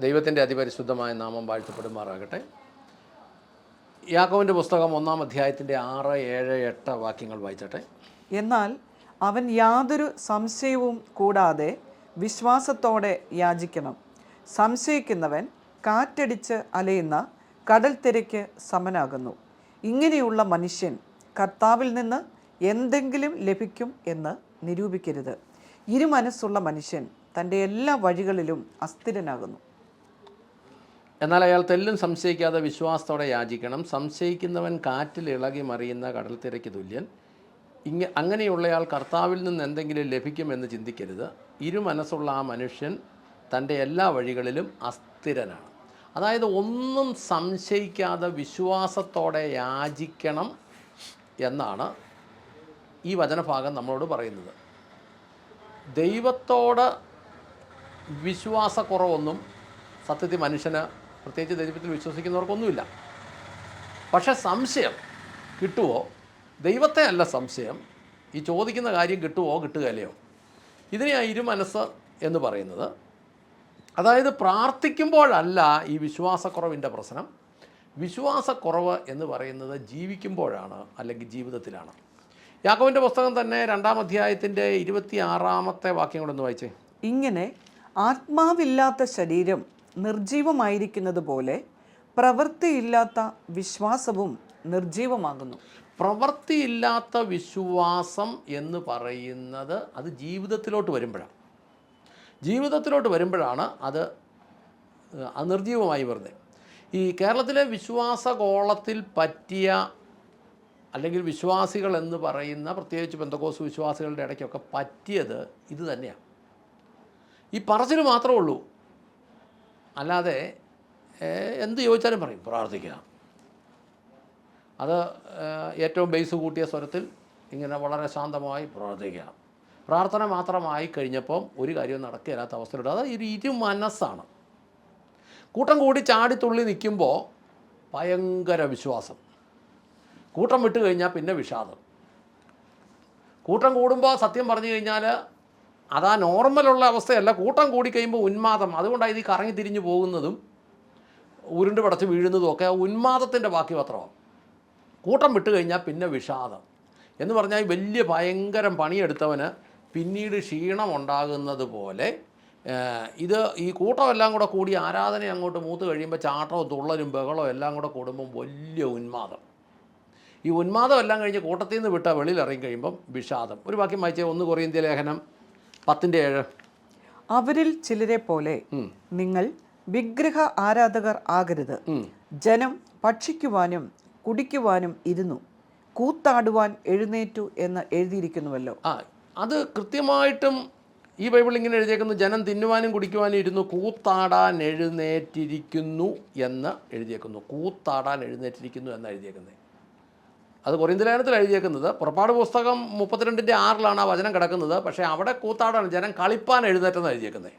ദൈവത്തിന്റെ അതിപരിശുദ്ധമായ നാമം വാഴ്ത്തപ്പെടുമാറാകട്ടെ. യാക്കോവിന്റെ പുസ്തകം ഒന്നാം അധ്യായത്തിന്റെ ആറ് ഏഴ് എട്ട് വാക്യങ്ങൾ വായിച്ചട്ടെ. എന്നാൽ അവൻ യാതൊരു സംശയവും കൂടാതെ വിശ്വാസത്തോടെ യാചിക്കണം. സംശയിക്കുന്നവൻ കാറ്റടിച്ച് അലയുന്ന കടൽ തിരയ്ക്ക് സമനാകുന്നു. ഇങ്ങനെയുള്ള മനുഷ്യൻ കർത്താവിൽ നിന്ന് എന്തെങ്കിലും ലഭിക്കും എന്ന് നിരൂപിക്കരുത്. ഇരുമനസ്സുള്ള മനുഷ്യൻ തന്റെ എല്ലാ വഴികളിലും അസ്ഥിരനാകുന്നു. എന്നാൽ അയാൾ തെല്ലും സംശയിക്കാതെ വിശ്വാസത്തോടെ യാചിക്കണം. സംശയിക്കുന്നവൻ കാറ്റിൽ ഇളകി മറിയുന്ന കടൽ തിരയ്ക്ക് തുല്യൻ. ഇങ്ങ അങ്ങനെയുള്ളയാൾ കർത്താവിൽ നിന്ന് എന്തെങ്കിലും ലഭിക്കുമെന്ന് ചിന്തിക്കരുത്. ഇരുമനസ്സുള്ള ആ മനുഷ്യൻ തന്റെ എല്ലാ വഴികളിലും അസ്ഥിരനാണ്. അതായത് ഒന്നും സംശയിക്കാതെ വിശ്വാസത്തോടെ യാചിക്കണം എന്നാണ് ഈ വചനഭാഗം നമ്മളോട് പറയുന്നത്. ദൈവത്തോട് വിശ്വാസക്കുറവൊന്നും സത്യത്തിൽ മനുഷ്യന് പ്രത്യേകിച്ച് ദൈവത്തിൽ വിശ്വസിക്കുന്നവർക്കൊന്നുമില്ല. പക്ഷേ സംശയം കിട്ടുമോ ദൈവത്തെ അല്ല സംശയം. ഈ ചോദിക്കുന്ന കാര്യം കിട്ടുമോ കിട്ടുകയല്ലയോ? ഇതിനെയാണ് ഇരുമനസ്സ് എന്ന് പറയുന്നത്. അതായത് പ്രാർത്ഥിക്കുമ്പോഴല്ല ഈ വിശ്വാസക്കുറവിന്റെ പ്രശ്നം. വിശ്വാസക്കുറവ് എന്ന് പറയുന്നത് ജീവിക്കുമ്പോഴാണ് അല്ലെങ്കിൽ ജീവിതത്തിലാണ്. യാക്കോവിന്റെ പുസ്തകം തന്നെ രണ്ടാം അധ്യായത്തിന്റെ ഇരുപത്തി ആറാമത്തെ വാക്യം കൂടെ ഒന്ന് വായിച്ചേ. ഇങ്ങനെ ആത്മാവില്ലാത്ത ശരീരം നിർജീവമായിരിക്കുന്നത് പോലെ പ്രവൃത്തിയില്ലാത്ത വിശ്വാസവും നിർജീവമാകുന്നു പ്രവൃത്തിയില്ലാത്ത വിശ്വാസം എന്ന് പറയുന്നത് അത് ജീവിതത്തിലോട്ട് വരുമ്പോഴാണ്. ജീവിതത്തിലോട്ട് വരുമ്പോഴാണ് അത് നിർജീവമായി വരുന്നത്. ഈ കേരളത്തിലെ വിശ്വാസകോളത്തിൽ പറ്റിയ അല്ലെങ്കിൽ വിശ്വാസികൾ എന്ന് പറയുന്ന പ്രത്യേകിച്ച് ബന്ധകോസ് വിശ്വാസികളുടെ ഇടയ്ക്കൊക്കെ പറ്റിയത് ഇത് തന്നെയാണ്. ഈ പറച്ചിൽ മാത്രമേ ഉള്ളൂ. അല്ലാതെ എന്ത് ചോദിച്ചാലും പറയും പ്രാർത്ഥിക്കുക. അത് ഏറ്റവും ബേസ് കൂട്ടിയ സ്വരത്തിൽ ഇങ്ങനെ വളരെ ശാന്തമായി പ്രാർത്ഥിക്കുക. പ്രാർത്ഥന മാത്രമായി കഴിഞ്ഞപ്പം ഒരു കാര്യവും നടക്കില്ലാത്ത അവസ്ഥയിലുണ്ട്. അത് ഒരു ഇരു മനസ്സാണ്. കൂട്ടം കൂടി ചാടിത്തുള്ളി നിൽക്കുമ്പോൾ ഭയങ്കര വിശ്വാസം. കൂട്ടം വിട്ട് കഴിഞ്ഞാൽ പിന്നെ വിഷാദം. കൂട്ടം കൂടുമ്പോൾ സത്യം പറഞ്ഞു കഴിഞ്ഞാൽ അതാ നോർമലുള്ള അവസ്ഥയല്ല. കൂട്ടം കൂടി കഴിയുമ്പോൾ ഉന്മാദം. അതുകൊണ്ടാണ് ഇത് കറങ്ങി തിരിഞ്ഞു പോകുന്നതും ഉരുണ്ട് പടച്ച് വീഴുന്നതും ഒക്കെ ഉന്മാദത്തിന്റെ ബാക്കി പത്രമാണ് കൂട്ടം വിട്ട് കഴിഞ്ഞാൽ പിന്നെ വിഷാദം. എന്ന് പറഞ്ഞാൽ വലിയ ഭയങ്കരം പണിയെടുത്തവന് പിന്നീട് ക്ഷീണം ഉണ്ടാകുന്നത് പോലെ ഇത് ഈ കൂട്ടമെല്ലാം കൂടെ കൂടി ആരാധന അങ്ങോട്ട് മൂത്ത് കഴിയുമ്പോൾ ചാട്ടവും തുള്ളലും ബഹളവും എല്ലാം കൂടെ കൂടുമ്പം വലിയ ഉന്മാദം. ഈ ഉന്മാദം എല്ലാം കഴിഞ്ഞ് കൂട്ടത്തിൽ നിന്ന് വിട്ട വെളിയിൽ ഇറങ്ങി കഴിയുമ്പം വിഷാദം. ഒരു വാക്യം വായിച്ചേ. ഒന്ന് കുറേ ഇന്ത്യ ലേഖനം പത്തിന്റെ ഏഴ് അവരിൽ ചിലരെ പോലെ നിങ്ങൾ വിഗ്രഹ ആരാധകർ ആകരുത്. ജനം ഭക്ഷിക്കുവാനും കുടിക്കുവാനും ഇരുന്നു. കൂത്താടുവാൻ എഴുന്നേറ്റു എന്ന് എഴുതിയിരിക്കുന്നുവല്ലോ. ആ അത് കൃത്യമായിട്ടും ഈ ബൈബിൾ ഇങ്ങനെ എഴുതിയേക്കുന്നു. ജനം തിന്നുവാനും കുടിക്കുവാനും ഇരുന്നു. കൂത്താടാൻ എഴുന്നേറ്റിരിക്കുന്നു എന്ന് എഴുതിയേക്കുന്നു. കൂത്താടാൻ എഴുന്നേറ്റിരിക്കുന്നു എന്ന് എഴുതിയേക്കുന്നത് അത് കൊറിയന്തിലേഖനത്തിൽ എഴുതിയേക്കുന്നത്. പുറപ്പാട് പുസ്തകം മുപ്പത്തിരണ്ടിന്റെ ആറിലാണ് ആ വചനം കിടക്കുന്നത്. പക്ഷേ അവിടെ കൂത്താടാണ് ജനം കളിപ്പാൻ എഴുന്നേറ്റെന്ന് എഴുതിയേക്കുന്നത്.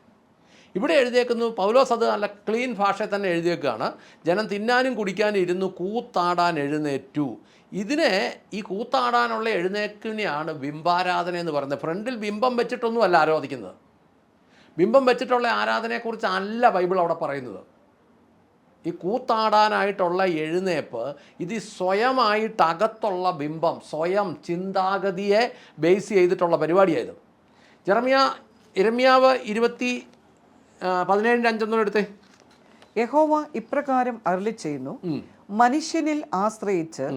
ഇവിടെ എഴുതിയേക്കുന്നു പൗലോസ് അത് നല്ല ക്ലീൻ ഭാഷയിൽ തന്നെ എഴുതിയേക്കുകയാണ്. ജനം തിന്നാനും കുടിക്കാനും ഇരുന്നു കൂത്താടാൻ എഴുന്നേറ്റു. ഇതിനെ ഈ കൂത്താടാനുള്ള എഴുന്നേക്കിനെയാണ് ബിംബാരാധന എന്ന് പറയുന്നത്. ഫ്രണ്ടിൽ ബിംബം വെച്ചിട്ടൊന്നുമല്ല ആരാധിക്കുന്നത്. ബിംബം വെച്ചിട്ടുള്ള ആരാധനയെക്കുറിച്ച് അല്ല ബൈബിൾ അവിടെ പറയുന്നത്. ഈ കൂത്താടാനായിട്ടുള്ള എഴുന്നേപ്പ് ഇത് സ്വയമായിട്ട് അകത്തുള്ള ബിംബം സ്വയം ചിന്താഗതിയെ ബേസ് ചെയ്തിട്ടുള്ള പരിപാടിയായത്. ജെറമിയ ഇരമ്യാവ് ഇരുപത്തി പതിനേഴിന്റെ അഞ്ചൊന്നും എടുത്തേ. യഹോവ ഇപ്രകാരം അരളി ചെയ്യുന്നു. മനുഷ്യനിൽ ആശ്രയിച്ച്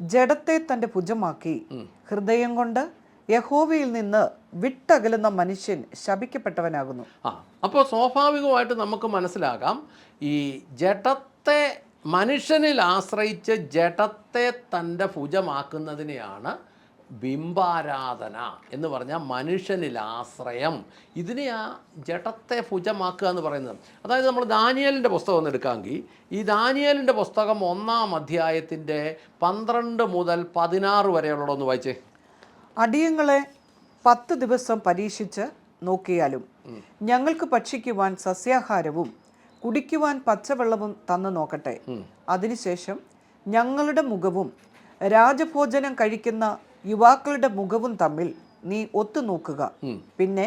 ജഡത്തെ തന്റെ ഭുജമാക്കി. ഹൃദയം കൊണ്ട് യഹോവയിൽ നിന്ന് വിട്ടകലുന്ന മനുഷ്യൻ ശപിക്കപ്പെട്ടവനാകുന്നു. ആ അപ്പോൾ സ്വാഭാവികമായിട്ട് നമുക്ക് മനസ്സിലാക്കാം ഈ ജഡത്തെ മനുഷ്യനിൽ ആശ്രയിച്ച് ജഡത്തെ തന്റെ ഭുജമാക്കുന്നതിനെയാണ് ബിംബാരാധന എന്ന് പറഞ്ഞാൽ മനുഷ്യനിൽ ആശ്രയം. ഇതിനെ ആ ജഡത്തെ ഭുജമാക്കുക എന്ന് പറയുന്നത്. അതായത് നമ്മൾ ദാനിയലിന്റെ പുസ്തകം ഒന്ന് എടുക്കാമെങ്കിൽ ഈ ദാനിയലിന്റെ പുസ്തകം ഒന്നാം അധ്യായത്തിന്റെ പന്ത്രണ്ട് മുതൽ പതിനാറ് വരെയുള്ളതൊന്ന് വായിച്ചേ. അടിയങ്ങളെ പത്ത് ദിവസം പരീക്ഷിച്ച് നോക്കിയാലും ഞങ്ങൾക്ക് ഭക്ഷിക്കുവാൻ സസ്യാഹാരവും കുടിക്കുവാൻ പച്ചവെള്ളവും തന്നു നോക്കട്ടെ. അതിനുശേഷം ഞങ്ങളുടെ മുഖവും രാജഭോജനം കഴിക്കുന്ന യുവാക്കളുടെ മുഖവും തമ്മിൽ നീ ഒത്തു നോക്കുക. പിന്നെ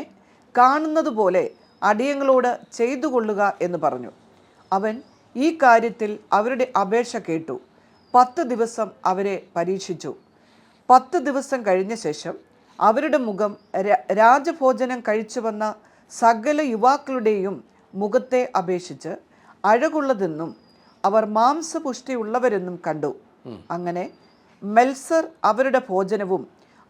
കാണുന്നത് പോലെ അടിയങ്ങളോട് ചെയ്തു കൊള്ളുക എന്ന് പറഞ്ഞു. അവൻ ഈ കാര്യത്തിൽ അവരുടെ അപേക്ഷ കേട്ടു. പത്ത് ദിവസം അവരെ പരീക്ഷിച്ചു. പത്ത് ദിവസം കഴിഞ്ഞ ശേഷം അവരുടെ മുഖം രാജഭോജനം കഴിച്ചു വന്ന സകല യുവാക്കളുടെയും മുഖത്തെ അപേക്ഷിച്ച് അഴകുള്ളതെന്നും അവർ മാംസപുഷ്ടിയുള്ളവരെന്നും കണ്ടു. അങ്ങനെ മെൽസർ അവരുടെ ഭോജനവും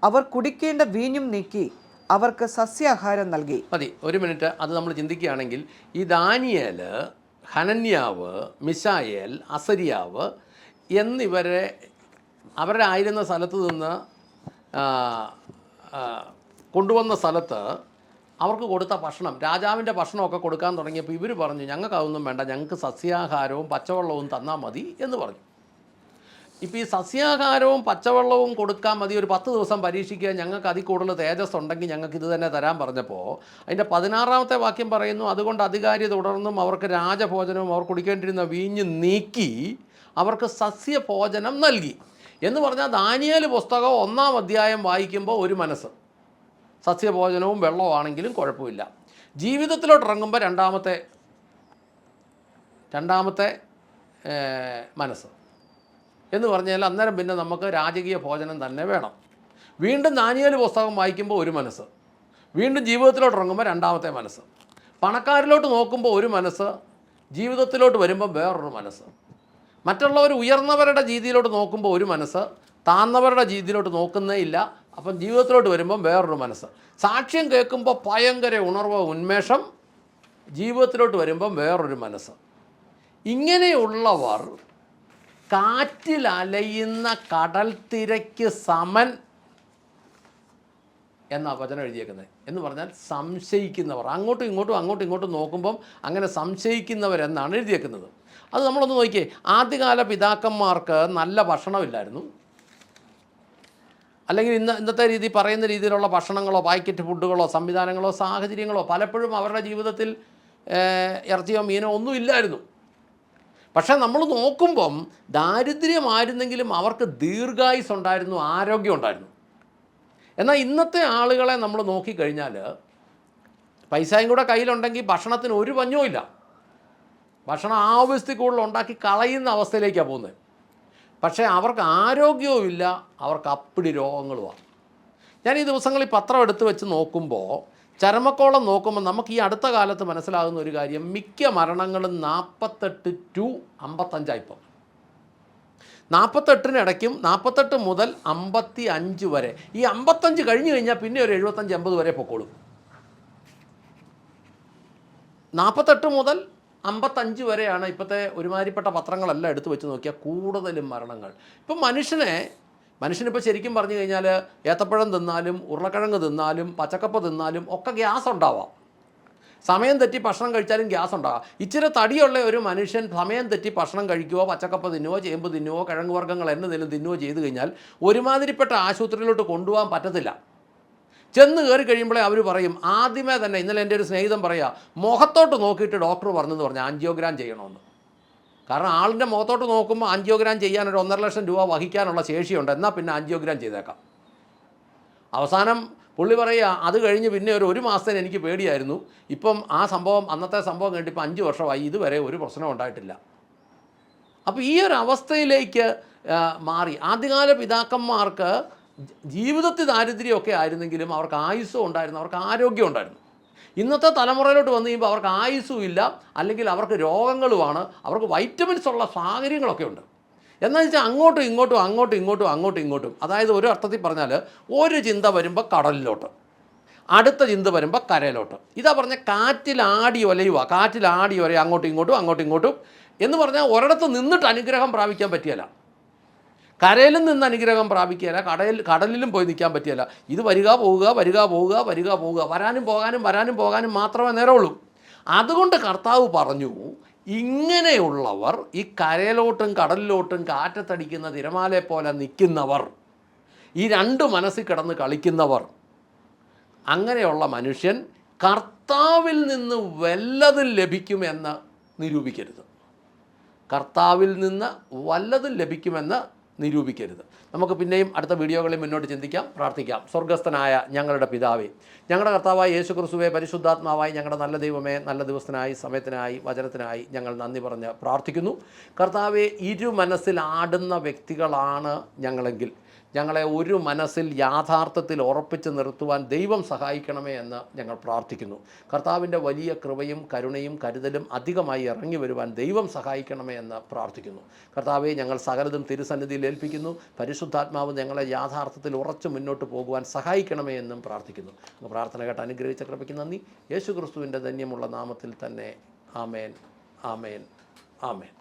അവർ കുടിക്കേണ്ട വീഞ്ഞും നീക്കി അവർക്ക് സസ്യാഹാരം നൽകി. മതി ഒരു മിനിറ്റ്. അത് നമ്മൾ ചിന്തിക്കുകയാണെങ്കിൽ ഈ ദാനിയേൽ ഹനന്യാവ് മിസായേൽ അസരിയാവ് എന്നിവരെ അവരുടെ ആയിരുന്ന സ്ഥലത്ത് നിന്ന് കൊണ്ടുവന്ന സ്ഥലത്ത് അവർക്ക് കൊടുത്ത ഭക്ഷണം രാജാവിന്റെ ഭക്ഷണമൊക്കെ കൊടുക്കാൻ തുടങ്ങിയപ്പോൾ ഇവർ പറഞ്ഞു ഞങ്ങൾക്ക് അതൊന്നും വേണ്ട ഞങ്ങൾക്ക് സസ്യാഹാരവും പച്ചവെള്ളവും തന്നാൽ മതി എന്ന് പറഞ്ഞു. ഇപ്പോൾ ഈ സസ്യാഹാരവും പച്ചവെള്ളവും കൊടുക്കാൻ മതി ഒരു പത്ത് ദിവസം പരീക്ഷിക്കുക ഞങ്ങൾക്ക് അതിൽ കൂടുതൽ തേജസ് ഉണ്ടെങ്കിൽ ഞങ്ങൾക്ക് ഇത് തന്നെ തരാൻ പറഞ്ഞപ്പോൾ അതിന്റെ പതിനാറാമത്തെ വാക്യം പറയുന്നു അതുകൊണ്ട് അധികാരി തുടർന്നും അവർക്ക് രാജഭോജനവും അവർ കുടിക്കേണ്ടിരുന്ന വീഞ്ഞ് നീക്കി അവർക്ക് സസ്യഭോജനം നൽകി എന്ന് പറഞ്ഞാൽ ദാനിയേൽ പുസ്തകം ഒന്നാം അധ്യായം വായിക്കുമ്പോൾ ഒരു മനസ്സ്. സസ്യഭോജനവും വെള്ളമാണെങ്കിലും കുഴപ്പമില്ല. ജീവിതത്തിലോട്ട് ഇറങ്ങുമ്പോൾ രണ്ടാമത്തെ രണ്ടാമത്തെ മനസ്സ്. എന്ന് പറഞ്ഞാൽ അന്നേരം പിന്നെ നമുക്ക് രാജകീയ ഭോജനം തന്നെ വേണം. വീണ്ടും നാനിയൽ പുസ്തകം വായിക്കുമ്പോൾ ഒരു മനസ്സ്. വീണ്ടും ജീവിതത്തിലോട്ട് ഇറങ്ങുമ്പോൾ രണ്ടാമത്തെ മനസ്സ്. പണക്കാരിലോട്ട് നോക്കുമ്പോൾ ഒരു മനസ്സ്. ജീവിതത്തിലോട്ട് വരുമ്പോൾ വേറൊരു മനസ്സ്. മറ്റുള്ളവർ ഉയർന്നവരുടെ രീതിയിലോട്ട് നോക്കുമ്പോൾ ഒരു മനസ്സ്. താന്നവരുടെ രീതിയിലോട്ട് നോക്കുന്നേ ഇല്ല. അപ്പം ജീവിതത്തിലോട്ട് വരുമ്പം വേറൊരു മനസ്സ്. സാക്ഷ്യം കേൾക്കുമ്പോൾ ഭയങ്കര ഉണർവ് ഉന്മേഷം ജീവിതത്തിലോട്ട് വരുമ്പം വേറൊരു മനസ്സ്. ഇങ്ങനെയുള്ളവർ കാറ്റിൽ അലയുന്ന കടൽ തിരയ്ക്ക് സമൻ എന്നാ വചനം എഴുതിയേക്കുന്നത്. എന്ന് പറഞ്ഞാൽ സംശയിക്കുന്നവർ. അങ്ങോട്ടും ഇങ്ങോട്ടും അങ്ങോട്ടും ഇങ്ങോട്ടും നോക്കുമ്പം അങ്ങനെ സംശയിക്കുന്നവരെന്നാണ് എഴുതിയേക്കുന്നത്. അത് നമ്മളൊന്ന് നോക്കിയേ. ആദ്യകാല പിതാക്കന്മാർക്ക് നല്ല ഭക്ഷണമില്ലായിരുന്നു. അല്ലെങ്കിൽ ഇന്ന് ഇന്നത്തെ രീതി പറയുന്ന രീതിയിലുള്ള ഭക്ഷണങ്ങളോ പാക്കറ്റ് ഫുഡുകളോ സംവിധാനങ്ങളോ സാഹചര്യങ്ങളോ പലപ്പോഴും അവരുടെ ജീവിതത്തിൽ ഇറച്ചിയോ മീനോ ഒന്നും ഇല്ലായിരുന്നു. പക്ഷേ നമ്മൾ നോക്കുമ്പം ദാരിദ്ര്യമായിരുന്നെങ്കിലും അവർക്ക് ദീർഘായുസ് ഉണ്ടായിരുന്നു ആരോഗ്യം ഉണ്ടായിരുന്നു. എന്നാൽ ഇന്നത്തെ ആളുകളെ നമ്മൾ നോക്കിക്കഴിഞ്ഞാൽ പൈസയും കൂടെ കയ്യിലുണ്ടെങ്കിൽ ഭക്ഷണത്തിന് ഒരു പഞ്ഞവും ഇല്ല. ഭക്ഷണം ആവശ്യത്തിൽ കൂടുതൽ ഉണ്ടാക്കി കളയുന്ന അവസ്ഥയിലേക്കാണ് പോകുന്നത്. പക്ഷേ അവർക്ക് ആരോഗ്യവും ഇല്ല അവർക്ക് അപ്പിടി രോഗങ്ങളുമാണ്. ഞാൻ ഈ ദിവസങ്ങളിൽ പത്രം എടുത്തു വെച്ച് നോക്കുമ്പോൾ ചരമക്കോളം നോക്കുമ്പോൾ നമുക്ക് ഈ അടുത്ത കാലത്ത് മനസ്സിലാകുന്ന ഒരു കാര്യം മിക്ക മരണങ്ങളും നാൽപ്പത്തെട്ട് ടു അമ്പത്തഞ്ചായിപ്പം നാൽപ്പത്തെട്ടിനിടയ്ക്കും നാൽപ്പത്തെട്ട് മുതൽ അമ്പത്തി അഞ്ച് വരെ. ഈ അമ്പത്തഞ്ച് കഴിഞ്ഞു കഴിഞ്ഞാൽ പിന്നെ ഒരു എഴുപത്തഞ്ച് അമ്പത് വരെ പൊക്കോളും. നാൽപ്പത്തെട്ട് മുതൽ അമ്പത്തഞ്ച് വരെയാണ് ഇപ്പോഴത്തെ ഒരുമാതിരിപ്പെട്ട പത്രങ്ങളെല്ലാം എടുത്തു വെച്ച് നോക്കിയാൽ കൂടുതലും മരണങ്ങൾ. ഇപ്പം മനുഷ്യനെ മനുഷ്യനിപ്പോൾ ശരിക്കും പറഞ്ഞു കഴിഞ്ഞാൽ ഏത്തപ്പഴം തിന്നാലും ഉരുളക്കിഴങ്ങ് തിന്നാലും പച്ചക്കപ്പ തിന്നാലും ഒക്കെ ഗ്യാസ് ഉണ്ടാവാം. സമയം തെറ്റി ഭക്ഷണം കഴിച്ചാലും ഗ്യാസ് ഉണ്ടാകാം ഇച്ചിരി തടിയുള്ള ഒരു മനുഷ്യൻ സമയം തെറ്റി ഭക്ഷണം കഴിക്കുവോ പച്ചക്കപ്പ് തിന്നുവോ ചേമ്പ് തിന്നുവോ കിഴങ്ങ് വർഗങ്ങൾ എന്നതിലും തിന്നുവോ ചെയ്തു കഴിഞ്ഞാൽ ഒരുമാതിരിപ്പെട്ട ആശുപത്രിയിലോട്ട് കൊണ്ടുപോകാൻ പറ്റത്തില്ല. ചെന്ന് കയറി കഴിയുമ്പോഴേ അവർ പറയും ആദ്യമേ തന്നെ ഇന്നലെ എന്റെ ഒരു സ്നേഹിതം പറയാ മുഖത്തോട്ട് നോക്കിയിട്ട് ഡോക്ടർ പറഞ്ഞെന്ന് പറഞ്ഞാൽ ആൻജിയോഗ്രാം ചെയ്യണമെന്ന് കാരണം ആളിന്റെ മുഖത്തോട്ട് നോക്കുമ്പോൾ ആൻജിയോഗ്രാം ചെയ്യാൻ ഒരു ഒന്നര ലക്ഷം രൂപ വഹിക്കാനുള്ള ശേഷിയുണ്ട് എന്നാൽ പിന്നെ ആൻജിയോഗ്രാം ചെയ്തേക്കാം. അവസാനം പുള്ളി പറയുക അത് കഴിഞ്ഞ് പിന്നെ ഒരു ഒരു മാസത്തിന് എനിക്ക് പേടിയായിരുന്നു. ഇപ്പം ആ സംഭവം അന്നത്തെ സംഭവം കണ്ടിപ്പോൾ അഞ്ച് വർഷമായി ഇതുവരെ ഒരു പ്രശ്നം ഉണ്ടായിട്ടില്ല. അപ്പോൾ ഈ ഒരു അവസ്ഥയിലേക്ക് മാറി. ആദ്യകാല പിതാക്കന്മാർക്ക് ജീവിതത്തിൽ ദാരിദ്ര്യമൊക്കെ ആയിരുന്നെങ്കിലും അവർക്ക് ആയുസ്സും ഉണ്ടായിരുന്നു അവർക്ക് ആരോഗ്യം ഉണ്ടായിരുന്നു. ഇന്നത്തെ തലമുറയിലോട്ട് വന്നു കഴിയുമ്പോൾ അവർക്ക് ആയുസ്സും ഇല്ല അല്ലെങ്കിൽ അവർക്ക് രോഗങ്ങളുമാണ് അവർക്ക് വൈറ്റമിൻസ് ഉള്ള സാഹചര്യങ്ങളൊക്കെ ഉണ്ട്. എന്നാൽ വെച്ചാൽ അങ്ങോട്ടും ഇങ്ങോട്ടും അങ്ങോട്ടും ഇങ്ങോട്ടും അങ്ങോട്ടും ഇങ്ങോട്ടും അതായത് ഒരു അർത്ഥത്തിൽ പറഞ്ഞാൽ ഒരു ചിന്ത വരുമ്പോൾ കടലിലോട്ട് അടുത്ത ചിന്ത വരുമ്പോൾ കരയിലോട്ട്. ഇതാ പറഞ്ഞ കാറ്റിലാടി ഒലയുക കാറ്റിൽ ആടി ഒലയുക അങ്ങോട്ടും ഇങ്ങോട്ടും അങ്ങോട്ടും ഇങ്ങോട്ടും എന്ന് പറഞ്ഞാൽ ഒരിടത്ത് നിന്നിട്ട് അനുഗ്രഹം പ്രാപിക്കാൻ പറ്റിയല്ല. കരയിലും നിന്ന് അനുഗ്രഹം പ്രാപിക്കുകയല്ല കടയിൽ കടലിലും പോയി നിൽക്കാൻ പറ്റിയല്ല. ഇത് വരിക പോവുക വരിക പോവുക വരിക പോവുക. വരാനും പോകാനും വരാനും പോകാനും മാത്രമേ നേരമുള്ളൂ. അതുകൊണ്ട് കർത്താവ് പറഞ്ഞു ഇങ്ങനെയുള്ളവർ ഈ കരയിലോട്ടും കടലിലോട്ടും കാറ്റത്തടിക്കുന്ന തിരമാലയെ പോലെ നിൽക്കുന്നവർ ഈ രണ്ട് മനസ്സിൽ കിടന്ന് കളിക്കുന്നവർ അങ്ങനെയുള്ള മനുഷ്യൻ കർത്താവിൽ നിന്ന് വല്ലതും ലഭിക്കുമെന്ന് നിരൂപിക്കരുത്. കർത്താവിൽ നിന്ന് വല്ലതും ലഭിക്കുമെന്ന് നിരൂപിക്കരുത്. നമുക്ക് പിന്നെയും അടുത്ത വീഡിയോകളിൽ മുന്നോട്ട് ചിന്തിക്കാം പ്രാർത്ഥിക്കാം. സ്വർഗസ്ഥനായ ഞങ്ങളുടെ പിതാവേ ഞങ്ങളുടെ കർത്താവായ യേശു ക്രിസ്തുവെ പരിശുദ്ധാത്മാവായി ഞങ്ങളുടെ നല്ല ദൈവമേ നല്ല ദിവസത്തിനായി സമയത്തിനായി വചനത്തിനായി ഞങ്ങൾ നന്ദി പറഞ്ഞ് പ്രാർത്ഥിക്കുന്നു. കർത്താവെ ഇരു മനസ്സിൽ ആടുന്ന വ്യക്തികളാണ് ഞങ്ങളെങ്കിൽ ഞങ്ങളെ ഒരു മനസ്സിൽ യാഥാർത്ഥത്തിൽ ഉറപ്പിച്ച് നിർത്തുവാൻ ദൈവം സഹായിക്കണമേ എന്ന് ഞങ്ങൾ പ്രാർത്ഥിക്കുന്നു. കർത്താവിന്റെ വലിയ കൃപയും കരുണയും കരുതലും അധികമായി ഇറങ്ങി വരുവാൻ ദൈവം സഹായിക്കണമേ എന്ന് പ്രാർത്ഥിക്കുന്നു. കർത്താവെ ഞങ്ങൾ സകലതും തിരുസന്നിധിയിൽ ഏൽപ്പിക്കുന്നു. പരിശുദ്ധാത്മാവ് ഞങ്ങളെ യാഥാർത്ഥത്തിൽ ഉറച്ചു മുന്നോട്ട് പോകുവാൻ സഹായിക്കണമേ എന്നും പ്രാർത്ഥിക്കുന്നു. പ്രാർത്ഥന കേട്ട് അനുഗ്രഹിച്ച കൃപയ്ക്ക് നന്ദി. യേശു ക്രിസ്തുവിന്റെ ധന്യമുള്ള നാമത്തിൽ തന്നെ ആമേൻ ആമേൻ ആമേൻ.